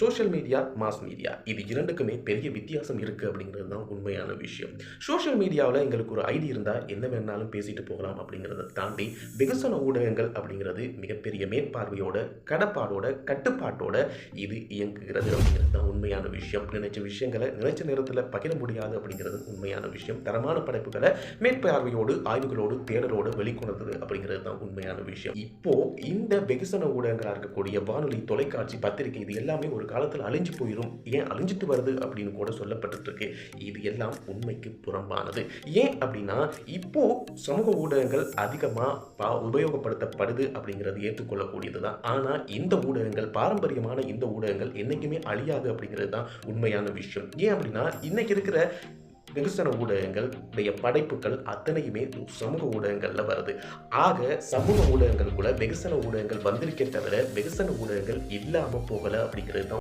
Social media mass media இது இரண்டுக்குமே பெரிய வித்தியாசம் இருக்குது அப்படிங்கிறது தான் உண்மையான விஷயம். சோஷியல் மீடியாவில் எங்களுக்கு ஒரு ஐடி இருந்தால் என்ன வேணாலும் பேசிட்டு போகலாம் அப்படிங்கிறத தாண்டி வெகுசன ஊடகங்கள் அப்படிங்கிறது மிகப்பெரிய மேற்பார்வையோட கடப்பாடோட கட்டுப்பாட்டோட இது இயங்குகிறது அப்படிங்கிறது தான் உண்மையான விஷயம். நினைச்ச விஷயங்களை நினைச்ச நேரத்தில் பகிர முடியாது அப்படிங்கிறது உண்மையான விஷயம். தரமான படைப்புகளை மேற்பார்வையோடு ஆய்வுகளோடு தேடலோடு வெளிக்கொணர்ந்தது அப்படிங்கிறது தான் உண்மையான விஷயம். இப்போ இந்த வெகுசன ஊடகங்களாக இருக்கக்கூடிய வானொலி தொலைக்காட்சி பத்திரிகை இது எல்லாமே ஒரு காலத்தில் அழிஞ்சு போயிடும் ஏன் அழிஞ்சிட்டு வருது அப்படின்னு கூட சொல்லப்பட்டுருக்கு. இது எல்லாம் உண்மைக்கு புறம்பானது. ஏன் அப்படின்னா இப்போ சமூக ஊடகங்கள் அதிகமாக உபயோகப்படுத்தப்படுது அப்படிங்கிறது ஏற்றுக்கொள்ளக்கூடியது தான் ஆனால் இந்த ஊடகங்கள் பாரம்பரியமான இந்த ஊடகங்கள் என்றைக்குமே அழியாது அப்படிங்கிறது தான் உண்மையான விஷயம். ஏன் அப்படின்னா இன்னைக்கு இருக்கிற வெகுசன ஊடகங்களுடைய படைப்புகள் அத்தனையுமே சமூக ஊடகங்களில் வருது. ஆக சமூக ஊடகங்களுக்குள்ள வெகுசன ஊடகங்கள் வந்திருக்கே தவிர வெகுசன ஊடகங்கள் இல்லாமல் போகலை அப்படிங்கிறது தான்